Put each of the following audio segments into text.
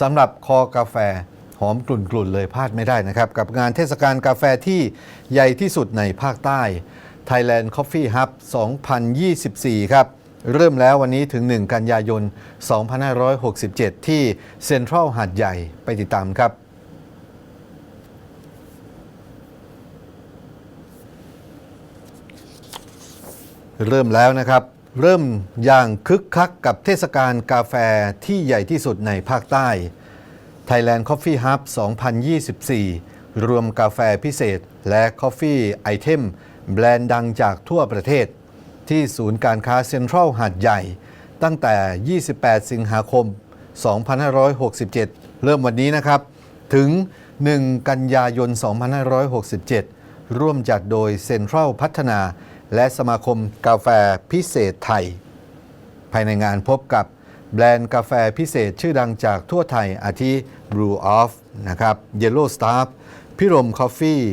สำหรับคอกาแฟหอมกลุ่นๆเลยพลาดไม่ได้นะครับ กับงานเทศกาลกาแฟที่ใหญ่ที่สุดในภาคใต้ Thailand Coffee Hub 2024 ครับ เริ่มแล้ววันนี้ถึง 1 กันยายน 2567 ที่เซ็นทรัลหาดใหญ่ไปติดตามครับเริ่มแล้วนะครับ เริ่มอย่างคึกคักกับเทศกาลกาแฟที่ใหญ่ที่สุดในภาคใต้ Thailand Coffee Hub 2024 รวมกาแฟพิเศษและ Coffee Item แบรนด์ดังจากทั่วประเทศ ที่ศูนย์การค้าเซ็นทรัลหาดใหญ่ ตั้งแต่ 28 สิงหาคม 2567 เริ่มวันนี้นะครับ ถึง 1 กันยายน 2567 ร่วมจัดโดยเซ็นทรัลพัฒนา และสมาคมกาแฟพิเศษไทย ภายในงานพบกับแบรนด์กาแฟพิเศษชื่อดังจากทั่วไทยอาทิ Brew Off นะครับ Yellow Star พิรม Coffee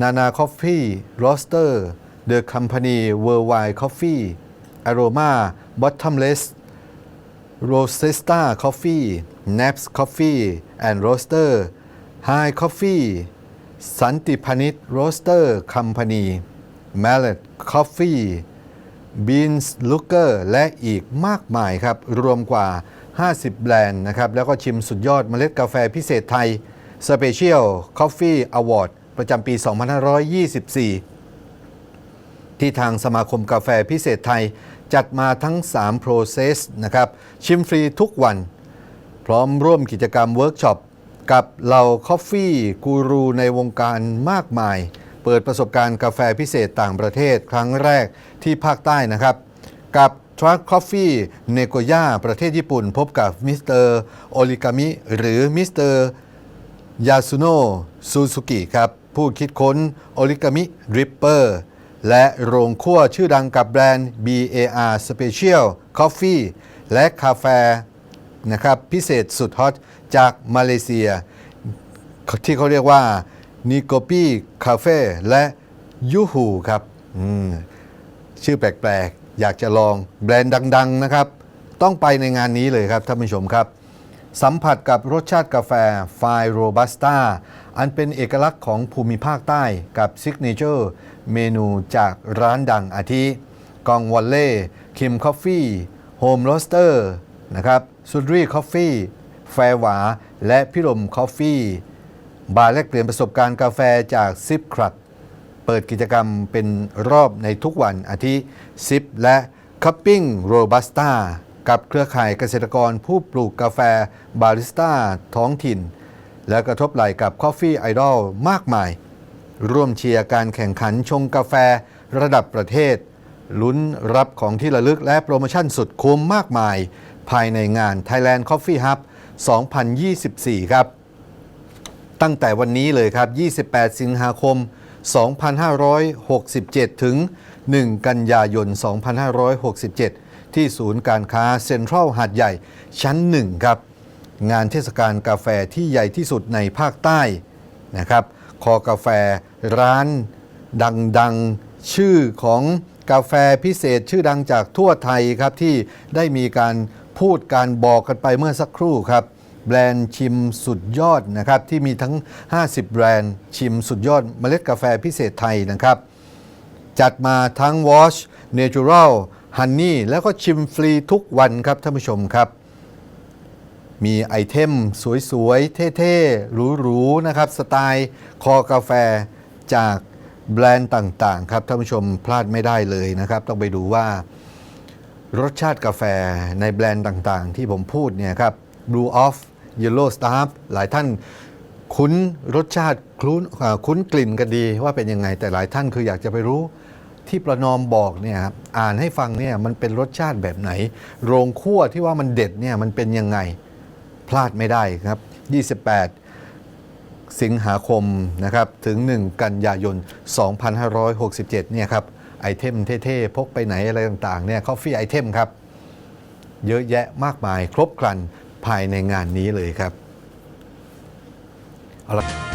Nana Coffee Roaster The Company Worldwide Coffee Aroma Bottomless Rosesta Coffee Naps Coffee and Roaster High Coffee สันติพานิชโรสเตอร์คัมพานี Mallet Coffee Beans Looker และอีกมากมายครับ รวมกว่า 50 แบรนด์นะครับ แล้วก็ชิมสุดยอดเมล็ดกาแฟพิเศษไทย Special Coffee Award ประจำปี 2524 ที่ทางสมาคมกาแฟพิเศษไทย จัดมาทั้ง 3 process นะครับ ชิมฟรีทุกวัน พร้อมร่วมกิจกรรมเวิร์กช็อปกับเหล่าคอฟฟี่กูรูในวงการมากมาย เปิดประสบการณ์กาแฟพิเศษต่างประเทศครั้งแรกที่ภาคใต้นะครับ กับ Truck Coffee เนโกย่าประเทศญี่ปุ่น พบกับมิสเตอร์โอริกามิหรือมิสเตอร์ยาสุโนะซูซูกิครับ ผู้คิดค้นโอริกามิริปเปอร์และโรงคั่วชื่อดังกับแบรนด์ BAR Special Coffee และกาแฟนะครับพิเศษสุดฮอตจากมาเลเซีย ที่เขาเรียกว่า นิโกปี้คาเฟ่และยูฮูครับชื่อแปลกๆ อยากจะลองแบรนด์ดัง ๆ นะครับ ต้องไปในงานนี้เลยครับท่านผู้ชมครับ สัมผัสกับรสชาติกาแฟไฟโรบัสต้าอันเป็นเอกลักษณ์ของภูมิภาคใต้กับซิกเนเจอร์เมนูจากร้านดังอาทิกองวอลเล่คิมคอฟฟี่โฮมโรสเตอร์นะครับซูดรีคอฟฟี่แฟร์หวา และพิรมคอฟฟี่ บาร์แลกเปลี่ยนประสบการณ์กาแฟจากซิปครัเปิดกิจกรรมเป็นรอบในทุกวันอาทิซิปและคัพปิ้งโรบัสต้ากับเครือข่ายเกษตรกรผู้ปลูกกาแฟบาริสต้าท้องถิ่น และกระทบไหลกับ Coffee Idol มากมาย ร่วมเชียร์การแข่งขันชงกาแฟระดับประเทศ ลุ้นรับของที่ระลึกและโปรโมชั่นสุดคุ้มมากมาย ภายในงาน Thailand Coffee Hub 2024 ครับ ตั้งแต่วันนี้เลยครับ 28 สิงหาคม 2567 ถึง 1 กันยายน 2567 ที่ศูนย์การค้าเซ็นทรัลหาดใหญ่ชั้น 1 ครับ งานเทศกาลกาแฟที่ใหญ่ที่สุดในภาคใต้นะครับคอกาแฟร้านดังๆ ชื่อของกาแฟพิเศษชื่อดังจากทั่วไทยครับที่ได้มีการพูดการบอกกันไปเมื่อสักครู่ครับ แบรนด์ชิมสุดยอดนะครับที่มีทั้ง 50 แบรนด์ชิมสุดยอดเมล็ดกาแฟพิเศษไทยนะครับ จัดมาทั้ง Wash Natural Honey แล้วก็ชิมฟรีทุกวันครับท่านผู้ชมครับ มีไอเทมสวยๆ เท่ๆ หรูๆ นะครับ สไตล์คอกาแฟจากแบรนด์ต่างๆ ครับท่านผู้ชมพลาดไม่ได้เลยนะครับ ต้องไปดูว่ารสชาติกาแฟในแบรนด์ต่างๆ ที่ผมพูดเนี่ยครับ Blue Off Yellow Star หลายท่านคุ้นรสชาติคุ้นคุ้นกลิ่นกันดีว่าเป็นยังไง แต่หลายท่านคืออยากจะไปรู้ที่ประนอมบอกเนี่ยครับอ่านให้ฟังเนี่ยมันเป็นรสชาติแบบไหน โรงคั่วที่ว่ามันเด็ดเนี่ยมันเป็นยังไงพลาดไม่ได้ครับ 28 สิงหาคมนะครับถึง 1 กันยายน 2567 เนี่ยครับไอเทมเท่ๆพกไปไหนอะไรต่างๆเนี่ย c o f ฟ e e ไอเทมครับ เยอะแยะมากมายครบครัน ภายในงานนี้เลยครับเอาละ